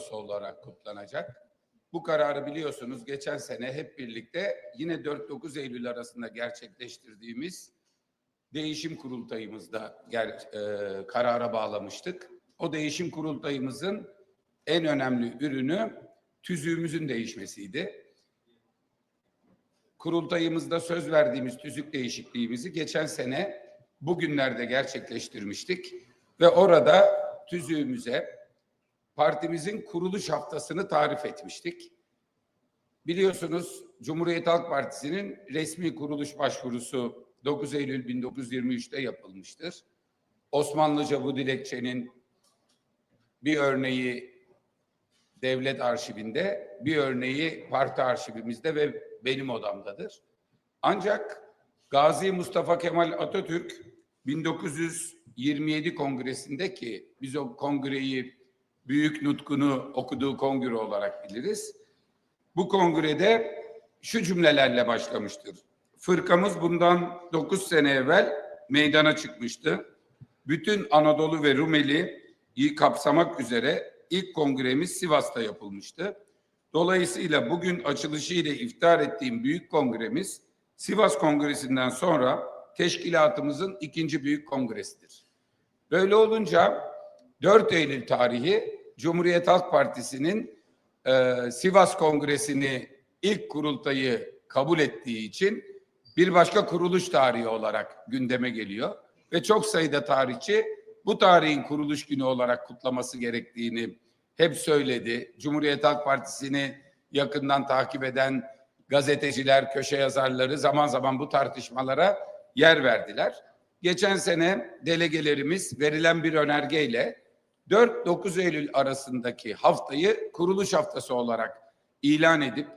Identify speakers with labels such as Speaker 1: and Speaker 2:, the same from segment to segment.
Speaker 1: haftası olarak kutlanacak. Bu kararı biliyorsunuz geçen sene hep birlikte yine 4-9 Eylül arasında gerçekleştirdiğimiz değişim kurultayımızda ger, e, karara bağlamıştık. O değişim kurultayımızın en önemli ürünü tüzüğümüzün değişmesiydi. Kurultayımızda söz verdiğimiz tüzük değişikliğimizi geçen sene bugünlerde gerçekleştirmiştik ve orada tüzüğümüze partimizin kuruluş haftasını tarif etmiştik. Biliyorsunuz Cumhuriyet Halk Partisi'nin resmi kuruluş başvurusu 9 Eylül 1923'te yapılmıştır. Osmanlıca bu dilekçenin bir örneği devlet arşivinde, bir örneği parti arşivimizde ve benim odamdadır. Ancak Gazi Mustafa Kemal Atatürk 1927 kongresinde ki biz o kongreyi büyük nutkunu okuduğu kongre olarak biliriz. Bu kongrede şu cümlelerle başlamıştır. Fırkamız bundan 9 sene evvel meydana çıkmıştı. Bütün Anadolu ve Rumeli'yi kapsamak üzere ilk kongremiz Sivas'ta yapılmıştı. Dolayısıyla bugün açılışı ile iftar ettiğim büyük kongremiz Sivas Kongresi'nden sonra teşkilatımızın ikinci büyük kongresidir. Böyle olunca 4 Eylül tarihi Cumhuriyet Halk Partisi'nin e, Sivas Kongresi'ni ilk kurultayı kabul ettiği için bir başka kuruluş tarihi olarak gündeme geliyor. Ve çok sayıda tarihçi bu tarihin kuruluş günü olarak kutlaması gerektiğini hep söyledi. Cumhuriyet Halk Partisi'ni yakından takip eden gazeteciler, köşe yazarları zaman zaman bu tartışmalara yer verdiler. Geçen sene delegelerimiz verilen bir önergeyle 4-9 Eylül arasındaki haftayı kuruluş haftası olarak ilan edip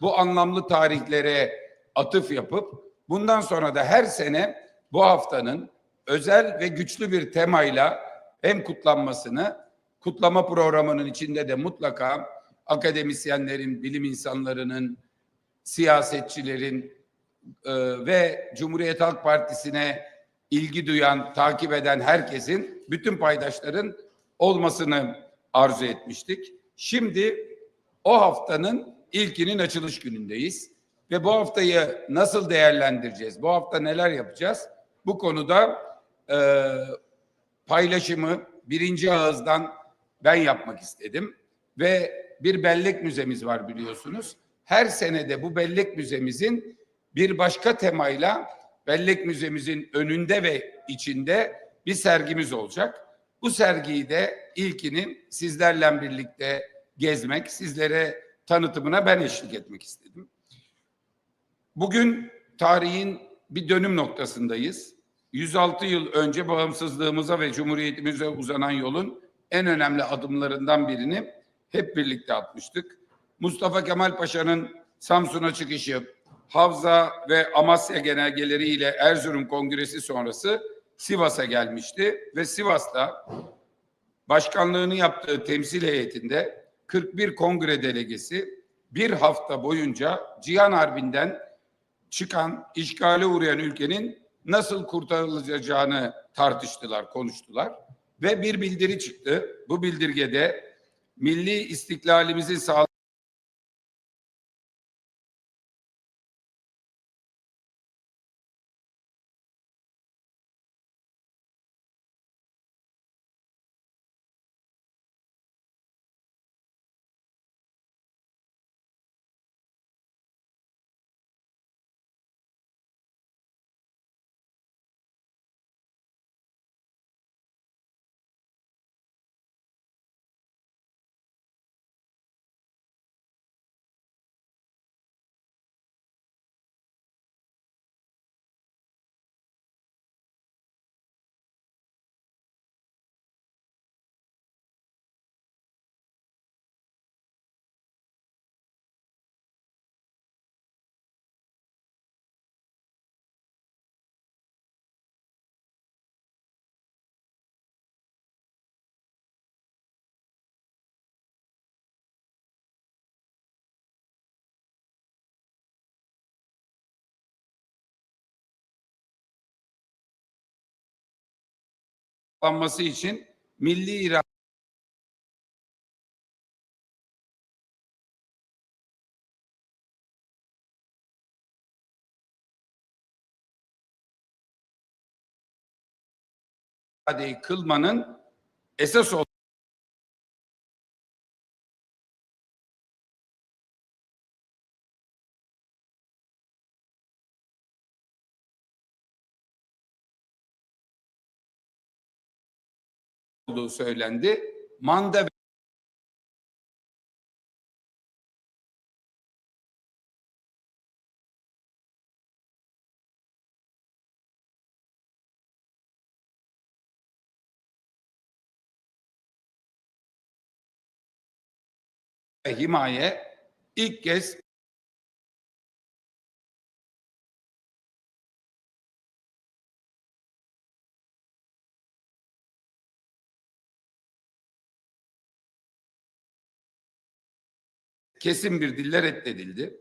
Speaker 1: bu anlamlı tarihlere atıf yapıp bundan sonra da her sene bu haftanın özel ve güçlü bir temayla hem kutlanmasını kutlama programının içinde de mutlaka akademisyenlerin, bilim insanlarının, siyasetçilerin e, ve Cumhuriyet Halk Partisi'ne ilgi duyan, takip eden herkesin, bütün paydaşların olmasını arzu etmiştik. Şimdi o haftanın ilkinin açılış günündeyiz ve bu haftayı nasıl değerlendireceğiz? Bu hafta neler yapacağız? Bu konuda e, paylaşımı birinci ağızdan ben yapmak istedim ve bir bellek müzemiz var biliyorsunuz. Her senede bu bellek müzemizin bir başka temayla bellek müzemizin önünde ve içinde bir sergimiz olacak. Bu sergiyi de ilkini sizlerle birlikte gezmek, sizlere tanıtımına ben eşlik etmek istedim. Bugün tarihin bir dönüm noktasındayız. 106 yıl önce bağımsızlığımıza ve cumhuriyetimize uzanan yolun en önemli adımlarından birini hep birlikte atmıştık. Mustafa Kemal Paşa'nın Samsun'a çıkışı, Havza ve Amasya genelgeleri ile Erzurum Kongresi sonrası Sivas'a gelmişti ve Sivas'ta başkanlığını yaptığı temsil heyetinde 41 kongre delegesi bir hafta boyunca Cihan Harbi'nden çıkan, işgale uğrayan ülkenin nasıl kurtarılacağını tartıştılar, konuştular ve bir bildiri çıktı. Bu bildirgede milli istiklalimizin sağ kullanması için milli irade iradeyi kılmanın esas olduğu söylendi. Manda himaye ilk kez kesin bir dille reddedildi.